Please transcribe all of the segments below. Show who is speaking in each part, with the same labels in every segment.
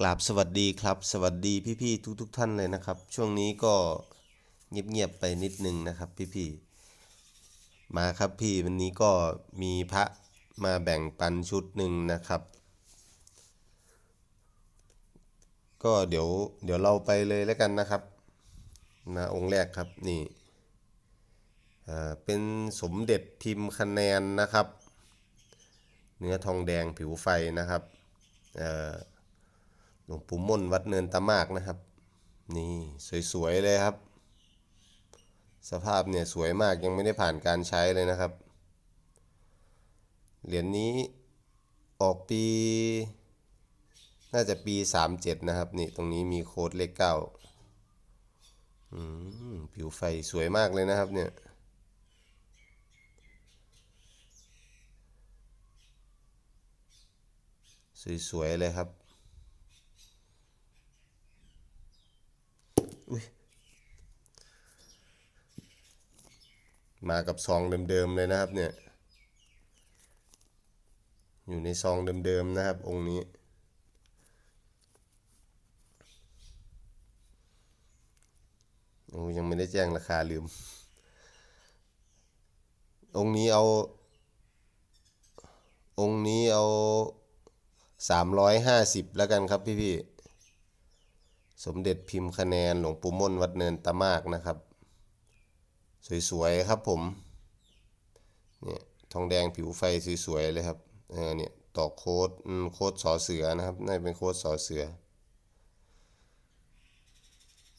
Speaker 1: กราบสวัสดีครับ สวัสดีพี่ๆทุกๆทท่านเลยนะครับ ช่วงนี้ก็เงียบๆไปนิดนึงนะครับพี่ๆมาครับพี่วันนี้ก็มีพระมาแบ่งปันชุดหนึ่งนะครับ ก็เดี๋ยวเดี๋ยวเราไปเลยแล้วกันนะครับนะองค์แรกครับนี่เอ่อเป็นสมเด็จพิมพ์คะแนนนะครับ เนื้อทองแดงผิวไฟนะครับเอ่อ หลวงปู่ม่นวัดเนินตะมากนะครับ นี่สวยๆเลยครับ สภาพเนี่ยสวยมากยังไม่ได้ผ่านการใช้เลยนะครับ เหรียญนี้ออกปี น่าจะปี 37 นะครับ นี่ตรงนี้มีโค้ดเลขเก้าผิวไฟสวยมากเลยนะครับเนี่ยสวยๆเลยครับ มากับซองเดิมๆเลยนะครับเนี่ย อยู่ในซองเดิมๆนะครับ องค์นี้ โอ้ยังไม่ได้แจ้งราคาลืม องค์นี้เอา องค์นี้เอาสามร้อยห้าสิบแล้วกันครับพี่ๆ สมเด็จพิมพ์คะแนนหลวงปู่ม่นวัดเนินตะมากนะครับ สวยๆครับผมเนี่ยทองแดงผิวไฟสวยๆเลยครับเออเนี่ยต่อโค้ดโค้ดสอเสือนะครับน่าจะเป็นโค้ดสอเสือ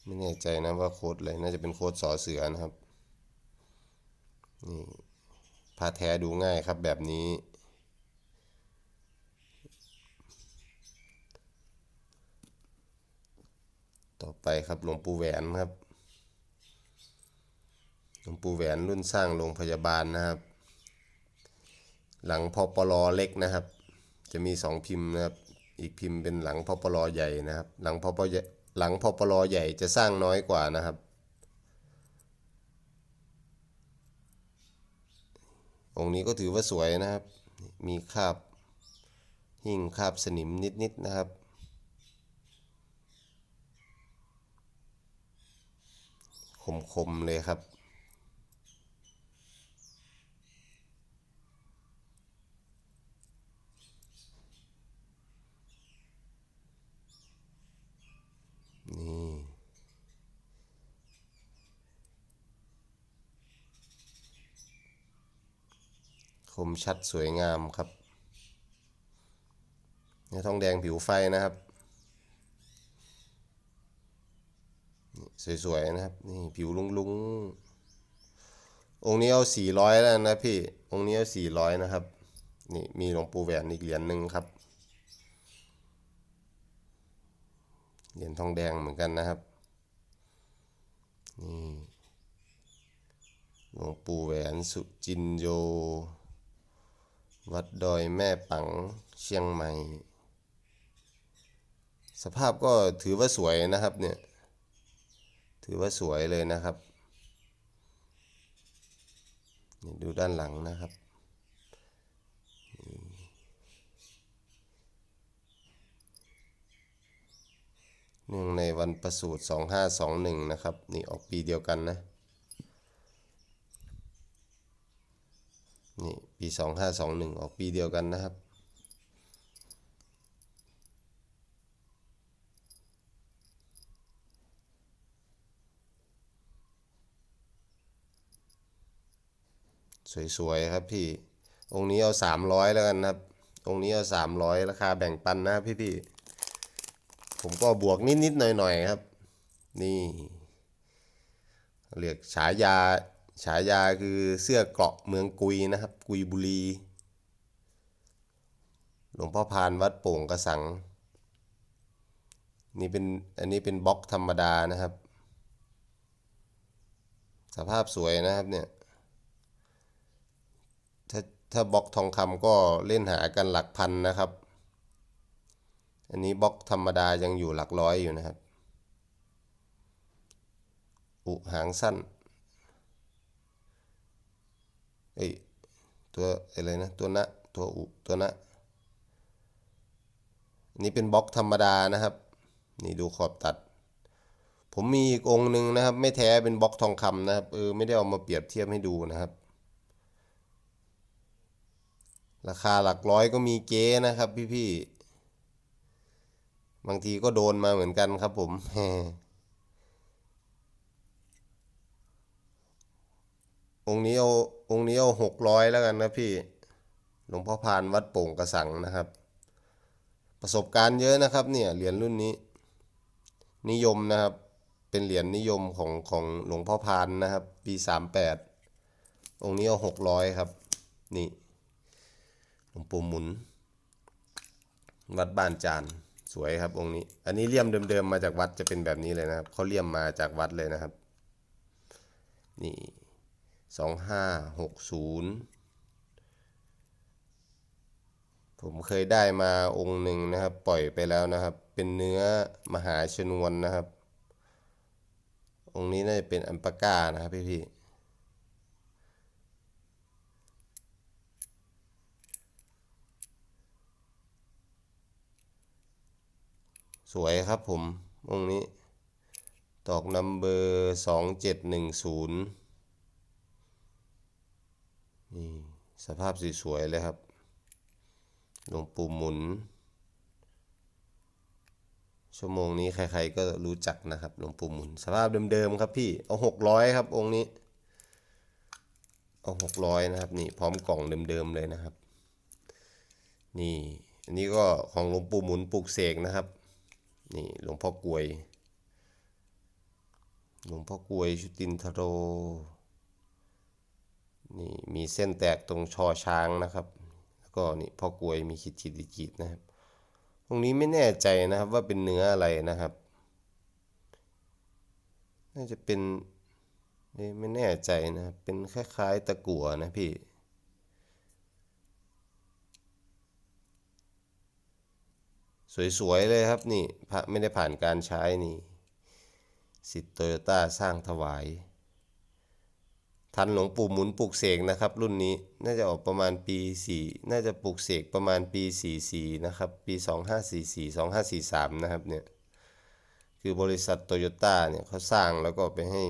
Speaker 1: ไม่แน่ใจนะว่าโค้ดอะไรน่าจะเป็นโค้ดสอเสือนะครับนี่ผ้าแท้ดูง่ายครับแบบนี้ ต่อไปครับหลวงปู่แหวนครับ หลวงปู่แหวนรุ่นสร้างโรงพยาบาลนะครับ หลังพอปลอเล็กนะครับ จะมีสองพิมพ์นะครับ อีกพิมพ์เป็นหลังพอปลอใหญ่นะครับ หลังพอปลหลังพอปลอใหญ่จะสร้างน้อยกว่านะครับ องค์นี้ก็ถือว่าสวยนะครับ มีคราบหิ่งคราบสนิมนิดๆนะครับ คมๆเลยครับ นี่คมชัดสวยงามครับเนื้อทองแดงผิวไฟนะครับ สวยๆนะครับ นี่ผิวลุงๆ องค์นี้เอาสี่ร้อยแล้วนะพี่ องค์นี้เอาสี่ร้อยนะครับ นี่มีหลวงปู่แหวนอีกเหรียญหนึ่งครับ เหรียญทองแดงเหมือนกันนะครับ นี่หลวงปู่แหวนสุจินโย วัดดอยแม่ปังเชียงใหม่ สภาพก็ถือว่าสวยนะครับเนี่ย ถือว่าสวยเลยนะครับดูด้านหลังนะครับเนื่องในวันประสูติ2521 นะครับ นี่ออกปีเดียวกันนะ นี่ปี 2521 ออกปีเดียวกันนะครับ สวยๆครับพี่ องค์นี้เอาสามร้อยแล้วกันนะครับ องค์นี้เอาสามร้อยราคาแบ่งปันนะครับพี่ๆผมก็บวกนิดๆหน่อยๆครับ นี่เรียกฉายาฉายาคือเสื้อเกราะเมืองกุยนะครับ กุยบุรีหลวงพ่อพานวัดโป่งกระสัง นี่เป็นอันนี้เป็นบล็อกธรรมดานะครับ สภาพสวยนะครับเนี่ย ถ้าบล็อกทองคำก็เล่นหากันหลักพันนะครับ อันนี้บล็อกธรรมดายังอยู่หลักร้อยอยู่นะครับ อุหางสั้นเอ้ยตัวอะไรนะตัวนะตัวอุตัวนะนี่เป็นบล็อกธรรมดานะครับ นี่ดูขอบตัด ผมมีอีกองหนึ่งนะครับ ไม่แท้เป็นบล็อกทองคำนะครับเออไม่ได้เอามาเปรียบเทียบให้ดูนะครับ ราคาหลักร้อยก็มีเก๊นะครับพี่ๆ บางทีก็โดนมาเหมือนกันครับผม องค์นี้เอาองค์นี้เอาหกร้อยแล้วกันนะพี่ หลวงพ่อพานวัดโป่งกระสังนะครับ ประสบการณ์เยอะนะครับเนี่ยเหรียญรุ่นนี้ นิยมนะครับ เป็นเหรียญนิยมของของหลวงพ่อพานนะครับ ปีสามแปดองค์นี้เอาหกร้อยครับ นี่ หลวงปู่หมุน วัดบ้านจานสวยครับองค์นี้ อันนี้เลี่ยมเดิมๆมาจากวัดจะเป็นแบบนี้เลยนะครับเขาเลี่ยมมาจากวัดเลยนะครับ นี่สองห้าหกศูนย์ผมเคยได้มาองค์หนึ่งนะครับ ปล่อยไปแล้วนะครับ เป็นเนื้อมหาชนวนนะครับ องค์นี้น่าจะเป็นอัมปาก้านะครับพี่พี่ สวยครับผมองค์นี้ ตอกนัมเบอร์สองเจ็ดหนึ่งศูนย์นี่สภาพสวยๆเลยครับหลวงปู่หมุน ชั่วโมงนี้ใครๆก็รู้จักนะครับหลวงปู่หมุน สภาพเดิมๆครับพี่เอาหกร้อยครับองค์นี้ เอาหกร้อยนะครับนี่พร้อมกล่องเดิมๆเลยนะครับ นี่อันนี้ก็ของหลวงปู่หมุนปลูกเสกนะครับ นี่หลวงพ่อกวย หลวงพ่อกวยชุตินทโร นี่มีเส้นแตกตรงชอช้างนะครับ แล้วก็นี่พ่อกวยมีขีดขีดขีดนะครับ ตรงนี้ไม่แน่ใจนะครับว่าเป็นเนื้ออะไรนะครับ น่าจะเป็นเอ๊ะไม่แน่ใจนะ เป็นคล้ายๆตะกั่วนะพี่ สวย ๆ เลยครับนี่พระไม่ได้ผ่านการใช้นี่ สิทธิ์โตโยต้าสร้างถวาย ทันหลวงปู่หมุนปลูกเสกนะครับ รุ่นนี้น่าจะออกประมาณปีสี่น่าจะปลูกเสกประมาณปีสี่สี่นะครับ ปีสองห้าสี่สี่สองห้าสี่สามนะครับเนี่ย คือบริษัทโตโยต้าเนี่ยเขาสร้างแล้วก็ไปให้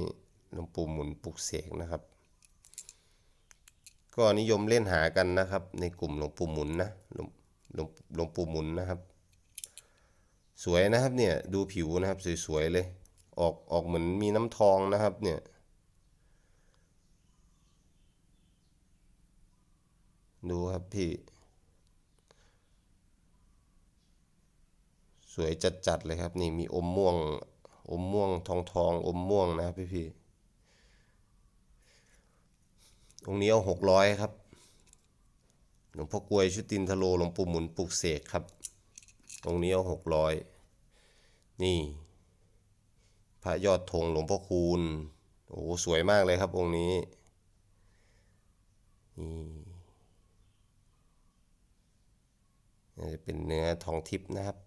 Speaker 1: หลวงปู่หมุนปลูกเสกนะครับ ก็นิยมเล่นหากันนะครับ ในกลุ่มหลวงปู่หมุนนะหลวงหลวงหลวงปู่หมุนนะครับ สวยนะครับเนี่ยดูผิวนะครับสวยๆเลย ออกออกเหมือนมีน้ำทองนะครับเนี่ยดูครับพี่ สวยจัดๆเลยครับ นี่มีอมม่วง อมม่วงทองทองอมม่วงนะครับพี่พี่องนี้เอาหกร้อยครับหลวงพ่อกลวยชุตินทโลหลวงปู่หมุนปลุกเสกครับองนี้เอาหกร้อย นี่ พระยอดธงหลวงพ่อคูณ โอ้สวยมากเลยครับองค์นี้ นี่น่าจะเป็นเนื้อทองทิพย์นะครับ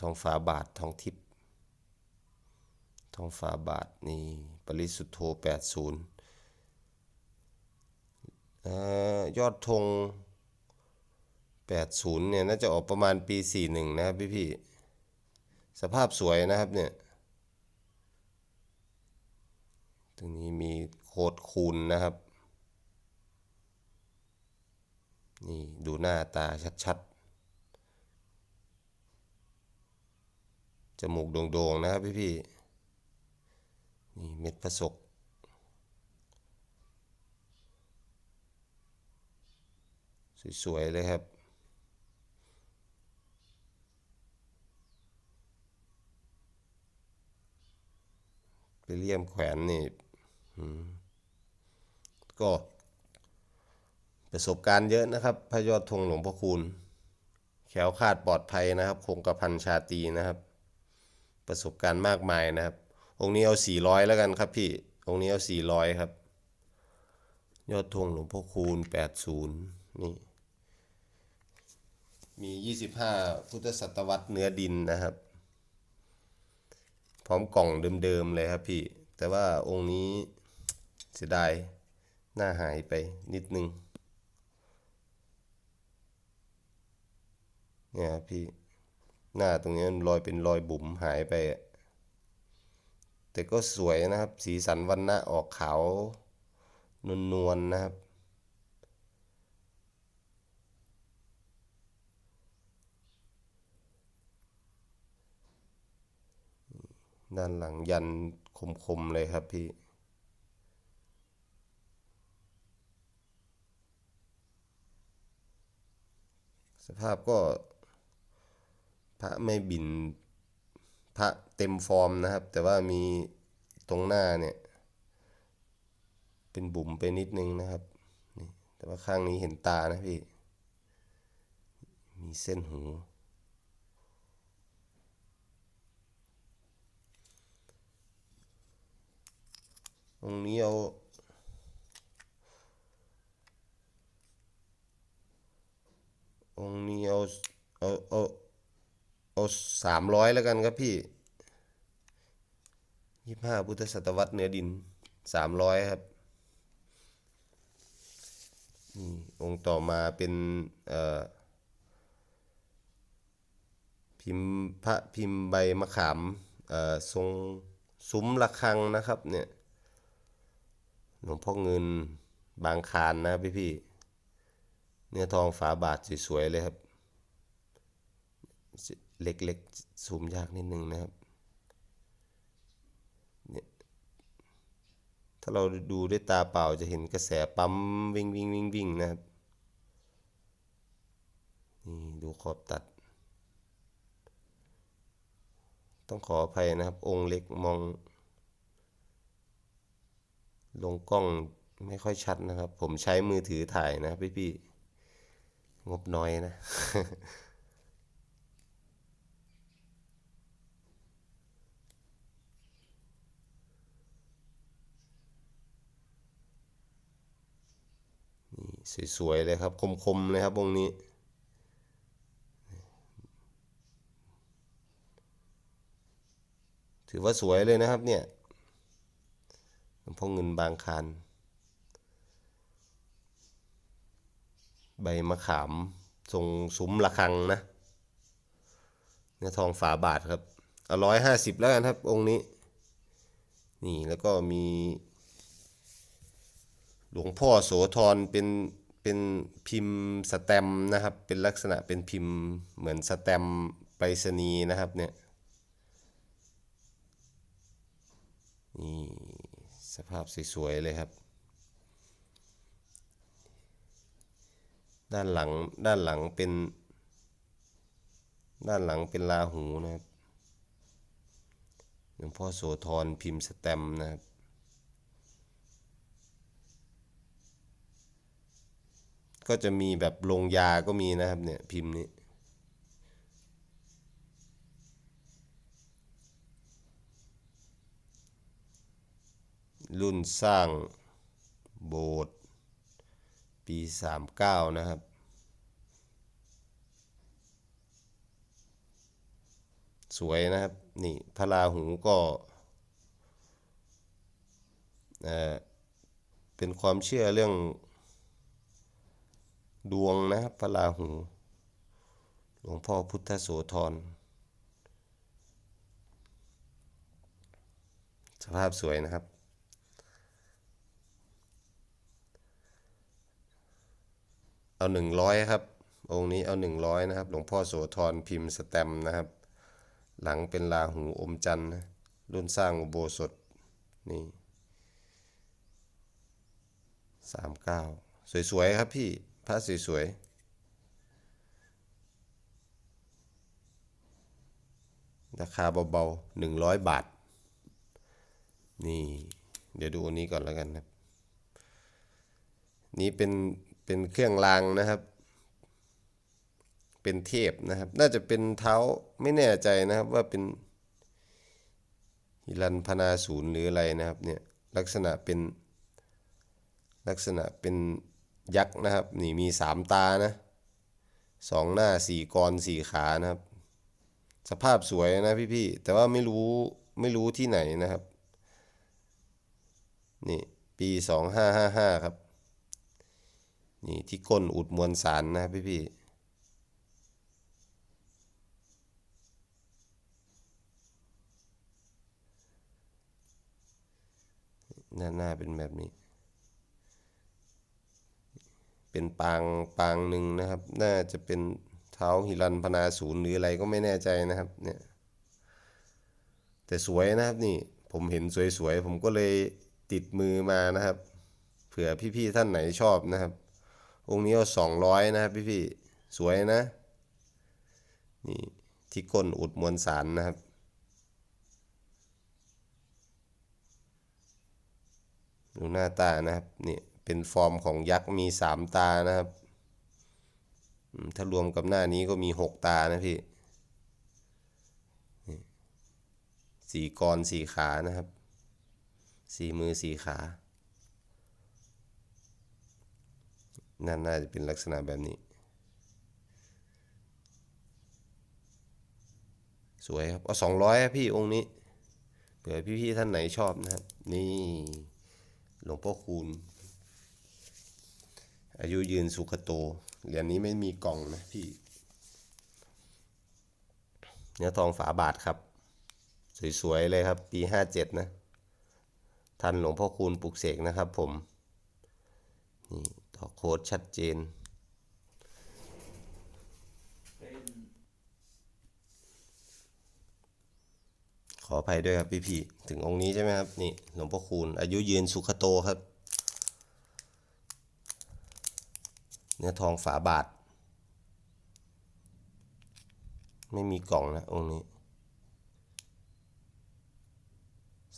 Speaker 1: ทองฝาบาททองทิพย์ ทองฝาบาทนี่ปริสุทธโธแปดศูนย์ยอดธง แปดศูนย์เนี่ยน่าจะออกประมาณปีสี่หนึ่งนะครับพี่พี่สภาพสวยนะครับเนี่ย ตรงนี้มีโคดคูณนะครับ นี่ดูหน้าตาชัดๆ จมูกโด่งๆนะครับพี่ๆนี่เม็ดผสกสวยๆเลยครับ ไปเลี่ยมแขวนนี่ก็ประสบการณ์เยอะนะครับ พระยอดธงหลวงพ่อคูณ แขวคาดปลอดภัยนะครับ คงกระพันชาตีนะครับ ประสบการณ์มากมายนะครับ องค์นี้เอาสี่ร้อยแล้วกันครับพี่ องค์นี้เอาสี่ร้อยครับ ยอดธงหลวงพ่อคูณแปดศูนย์นี่ มียี่สิบห้าพุทธศตวรรษเนื้อดินนะครับ พร้อมกล่องเดิมๆเลยครับพี่ แต่ว่าองค์นี้เสียดายหน้าหายไปนิดนึง เนี่ยครับพี่หน้าตรงนี้มันรอยเป็นรอยบุ๋มหายไป แต่ก็สวยนะครับ สีสันวันหนะออกขาวนวลๆนะครับ ด้านหลังยันคมๆเลยครับพี่ สภาพก็ พระไม่บินพระเต็มฟอร์มนะครับ แต่ว่ามีตรงหน้าเนี่ย เป็นบุ๋มไปนิดนึงนะครับนี่แต่ว่าข้างนี้เห็นตานะพี่ มีเส้นหู รงนี้เอาองนี้เอาเอาเอาเอาสามร้อยแล้วกันครับพี่ยี่ห้าพุทธศตวรรษเหนือดินสามร้อยครับนี่องค์ต่อมาเป็นเอ่อพิมพ์พระพิมพ์ใบมะขามเอ่อทรงซุ้มระฆังนะครับเนี่ย หลวงพ่อเงินบางคานนะพี่พี่เนื้อทองฝาบาทสวยๆเลยครับ เล็กๆซูมยากนิดนึงนะครับเนี่ยถ้าเราดูด้วยตาเปล่าจะเห็นกระแสปั๊มวิ่งวิ่งวิ่งวิ่งนะครับ นี่ดูขอบตัด ต้องขออภัยนะครับ องค์เล็กมอง ลงกล้องไม่ค่อยชัดนะครับ ผมใช้มือถือถ่ายนะพี่ๆงบน้อยนะ นี่สวยๆเลยครับ คมๆเลยครับวงนี้ถือว่าสวยเลยนะครับเนี่ย ลวงพ่อเงินบางคานใบมะขามทรงซุ้มระฆังนะเนื้อทองฝาบาทครับเอาร้อยห้าสิบแล้วกันครับ องค์นี้ นี่แล้วก็มี หลวงพ่อโสธรเป็นเป็นพิมพ์สแตมนะครับ เป็นลักษณะเป็นพิมพ์เหมือนสแตมไปรษณีย์นะครับเนี่ยนี่ สภาพสวยๆเลยครับ ด้านหลังด้านหลังเป็น ด้านหลังเป็นลาหูนะครับหลวงพ่อโสธรพิมพ์สแตมนะครับก็จะมีแบบลงยาก็มีนะครับเนี่ยพิมพ์นี้ รุ่นสร้างโบสถ์ปี 39 นะครับ สวยนะครับ นี่พระราหูก็เอ่อเป็นความเชื่อเรื่องดวงนะครับพระราหู หลวงพ่อพุทธโสธร สภาพสวยนะครับ เอาหนึ่งร้อยครับ องค์นี้เอาหนึ่งร้อยนะครับ หลวงพ่อโสธรพิมพ์สแตมนะครับ หลังเป็นราหูอมจันทร์รุ่นสร้างอุโบสถนี่สามเก้าสวยๆครับพี่พระสวยๆ ราคาเบาๆหนึ่งร้อยบาท นี่ เดี๋ยวดูอันนี้ก่อนแล้วกันครับ นี่เป็น เป็นเครื่องรางนะครับ เป็นเทพนะครับ น่าจะเป็นเท้าไม่แน่ใจนะครับว่าเป็นฮิรันพนาศูนย์หรืออะไรนะครับเนี่ยลักษณะเป็นลักษณะเป็นยักษ์นะครับ นี่มีสามตานะสองหน้าสี่กรสี่ขานะครับ สภาพสวยนะพี่ๆแต่ว่าไม่รู้ไม่รู้ที่ไหนนะครับ นี่ปีสองห้าห้าห้าครับ นี่ที่ก้นอุดมวลสารนะครับพี่พี่หน้าหน้าเป็นแบบนี้ เป็นปางปางหนึ่งนะครับ น่าจะเป็นเท้าหิรันพนาศูนย์หรืออะไรก็ไม่แน่ใจนะครับ เนี่ย แต่สวยนะครับนี่ ผมเห็นสวยๆ ผมก็เลยติดมือมานะครับ เผื่อพี่ๆท่านไหนชอบนะครับ องค์นี้เอาสองร้อยนะครับพี่ๆสวยนะ นี่ที่ก้นอุดมวลสารนะครับ ดูหน้าตานะครับนี่เป็นฟอร์มของยักษ์มีสามตานะครับ ถ้ารวมกับหน้านี้ก็มีหกตานะพี่สี่กรสี่ขานะครับ สี่มือสี่ขา น่าน่าจะเป็นลักษณะแบบนี้ สวยครับ เอาสองร้อยพี่องค์นี้ เผื่อพี่ๆท่านไหนชอบนะครับ นี่หลวงพ่อคูณ อายุยืนสุขโต เหรียญนี้ไม่มีกล่องนะพี่ เนื้อทองฝาบาทครับ สวยๆเลยครับ ปีห้าเจ็ดนะทันหลวงพ่อคูณปลุกเสกนะครับผม นี่ ต่อโค้ดชัดเจน ขออภัยด้วยครับพี่ๆถึงองค์นี้ใช่ไหมครับ นี่หลวงพ่อคูณ อายุยืนสุขโตครับ เนื้อทองฝาบาท ไม่มีกล่องนะองค์นี้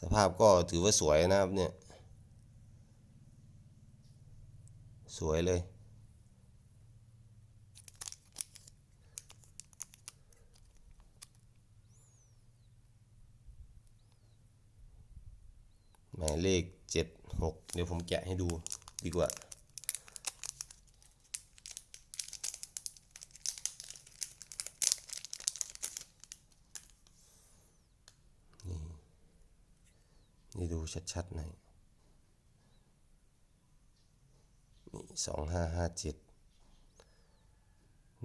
Speaker 1: สภาพก็ถือว่าสวยนะครับเนี่ย สวยเลย หมายเลขเจ็ดหกเดี๋ยวผมแกะให้ดูดีกว่านี่ดูชัดๆหน่อยนี่ สองห้าห้าเจ็ด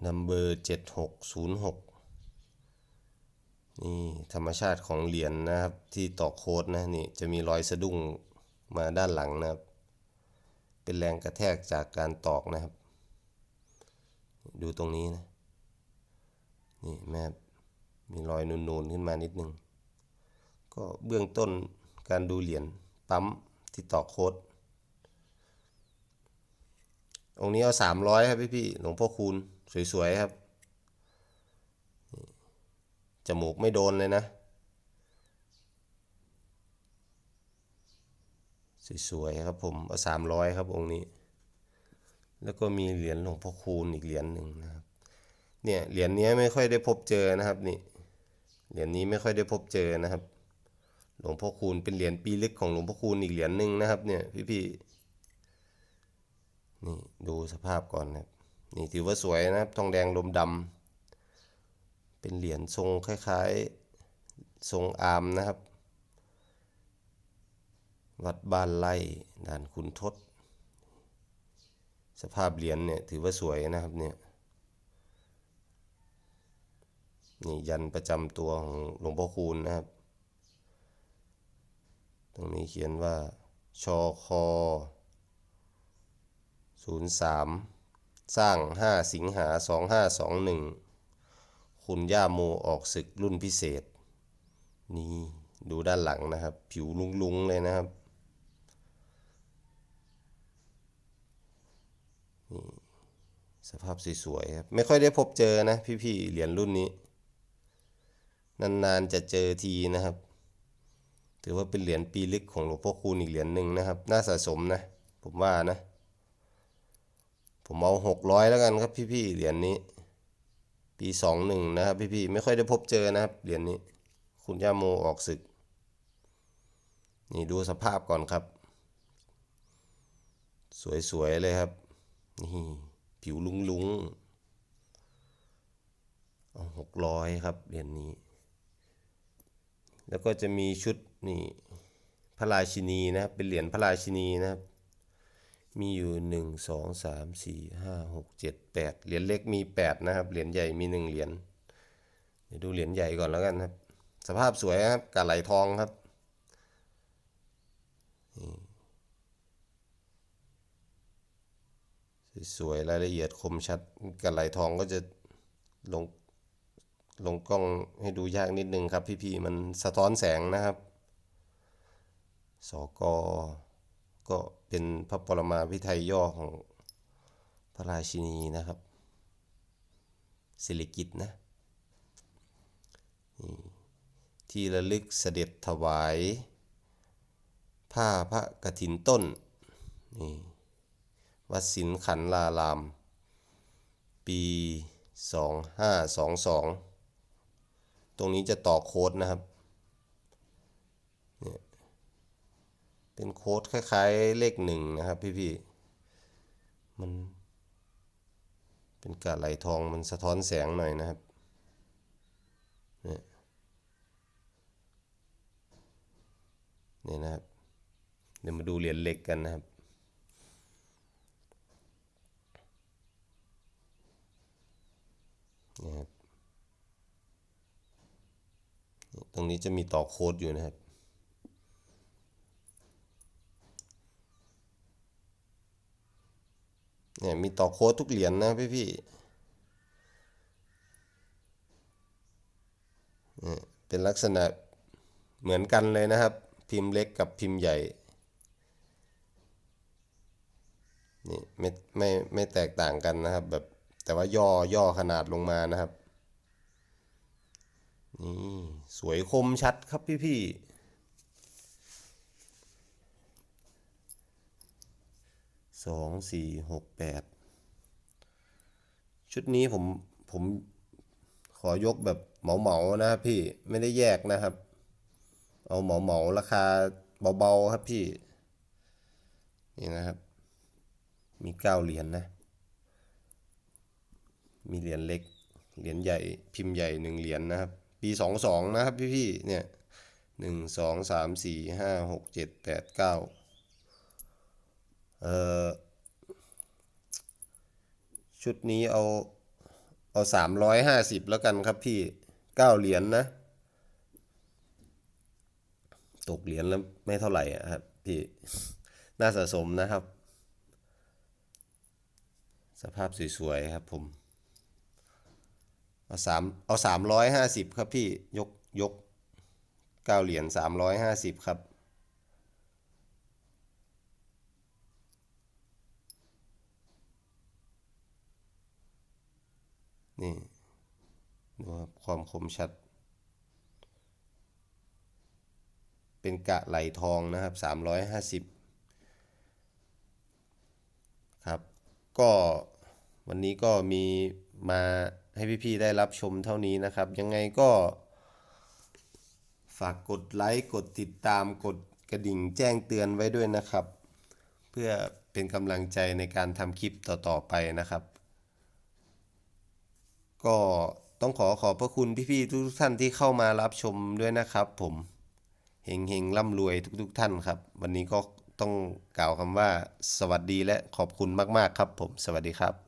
Speaker 1: นัมเบอร์เจ็ดหกศูนย์หกนี่ธรรมชาติของเหรียญนะครับที่ต่อโค้ดนะนี่จะมีรอยสะดุ้งมาด้านหลังนะครับ เป็นแรงกระแทกจากการตอกนะครับ ดูตรงนี้นะ นี่แม่มีรอยนูนๆขึ้นมานิดนึง ก็เบื้องต้นการดูเหรียญปั๊มที่ต่อโค้ด องค์นี้เอาสามร้อยครับพี่พี่หลวงพ่อคูณสวยๆครับ จมูกไม่โดนเลยนะ สวยๆครับผมเอาสามร้อยครับองค์นี้ แล้วก็มีเหรียญหลวงพ่อคูณอีกเหรียญหนึ่งนะครับ เนี่ยเหรียญนี้ไม่ค่อยได้พบเจอนะครับนี่ เหรียญนี้ไม่ค่อยได้พบเจอนะครับ หลวงพ่อคูณเป็นเหรียญปีลึกของหลวงพ่อคูณอีกเหรียญหนึ่งนะครับ เนี่ยพี่ๆ นี่ดูสภาพก่อนนะครับ นี่ถือว่าสวยนะครับ ทองแดงลมดำเป็นเหรียญทรงคล้ายๆ ทรงอาร์มนะครับ วัดบ้านไร่ด่านขุนทดสภาพเหรียญเนี่ยถือว่าสวยนะครับเนี่ยนี่ยันประจำตัวของหลวงพ่อคูณนะครับ ตรงนี้เขียนว่าชอคอ 03 สร้าง 5 สิงหา 2521 คุณย่าโมออกศึกรุ่นพิเศษ นี่ดูด้านหลังนะครับ ผิวลุงๆเลยนะครับนี่สภาพสวยๆครับ ไม่ค่อยได้พบเจอนะพี่ๆเหรียญรุ่นนี้ นานๆจะเจอทีนะครับ ถือว่าเป็นเหรียญปีลึกของหลวงพ่อคูณอีกเหรียญหนึ่งนะครับ น่าสะสมนะ ผมว่านะ ผมเอาหกร้อยแล้วกันครับพี่ๆเหรียญนี้ ปีสองหนึ่งนะครับพี่ๆไม่ค่อยได้พบเจอนะครับเหรียญนี้ คุณย่าโมออกศึก นี่ดูสภาพก่อนครับ สวยๆเลยครับ นี่ผิวลุงๆเอาหกร้อยครับเหรียญนี้ แล้วก็จะมีชุดนี่พระราชินีนะครับเป็นเหรียญพระราชินีนะครับ มีอยู่ 1 2 3 4 5 6 7 8 เหรียญเล็กมี 8 นะครับ เหรียญใหญ่มี 1 เหรียญเดี๋ยวดูเหรียญใหญ่ก่อนแล้วกันครับ สภาพสวยครับกะไหลทองครับสวยรายละเอียดคมชัดกะไหลทองก็จะลงลงกล้องให้ดูยากนิดนึงครับ พี่ๆมันสะท้อนแสงนะครับ สกอก็ เป็นพระปรมาภิไธยย่อของพระราชินีนะครับสิริกิตนะที่ระลึกเสด็จถวาย ผ้าพระกฐินต้นนี่วัดสินขันลาราม ปี 2522 ตรงนี้จะต่อโค้ดนะครับ เป็นโค้ดคล้ายๆเลขหนึ่งนะครับพี่ๆมัน เป็นกาไหลทองมันสะท้อนแสงหน่อยนะครับเนี่ยนี่นะครับ เดี๋ยวมาดูเหรียญเล็กกันนะครับนี่ครับ ตรงนี้จะมีต่อโค้ดอยู่นะครับ เนี่ยมีต่อโค้ดทุกเหรียญนะพี่พี่เนี่ยเป็นลักษณะเหมือนกันเลยนะครับ พิมพ์เล็กกับพิมพ์ใหญ่นี่ไม่ไม่ไม่แตกต่างกันนะครับ แบบแต่ว่าย่อย่อขนาดลงมานะครับนี่สวยคมชัดครับพี่พี่ สองสี่หกแปดชุดนี้ผมผมขอยกแบบเหมาเหมานะครับพี่ไม่ได้แยกนะครับ เอาเหมาเหมาราคาเบาๆครับพี่ นี่นะครับ มีเก้าเหรียญนะมีเหรียญเล็ก เหรียญใหญ่พิมพ์ใหญ่หนึ่งเหรียญนะครับ ปีสองสองนะครับพี่พี่ๆเนี่ยหนึ่งสองสามสี่ห้าหกเจ็ดแปดเก้า ชุดนี้เอาเอาสามร้อยห้าสิบแล้วกันครับพี่เก้าเหรียญนะตกเหรียญแล้วไม่เท่าไหร่ครับพี่น่าสะสมนะครับ สภาพสวยๆครับผมเอาสามเอาสามร้อยห้าสิบครับพี่ยกยกเก้าเหรียญสามร้อยห้าสิบครับ นี่ดูครับความคมชัด เป็นกะไหลทองนะครับสามร้อยห้าสิบครับ ก็วันนี้ก็มีมาให้พี่ๆได้รับชมเท่านี้นะครับ ยังไงก็ ฝากกดไลค์กดติดตามกดกระดิ่งแจ้งเตือนไว้ด้วยนะครับ เพื่อเป็นกำลังใจในการทำคลิปต่อๆไปนะครับ ก็ต้องขอขอบพระคุณพี่ๆทุกท่านที่เข้ามารับชมด้วยนะครับ ผมเฮงเฮงร่ำรวยทุก ๆ ท่านครับ วันนี้ก็ต้องกล่าวคำว่า สวัสดีและขอบคุณมาก ๆ ครับ ผม สวัสดีครับ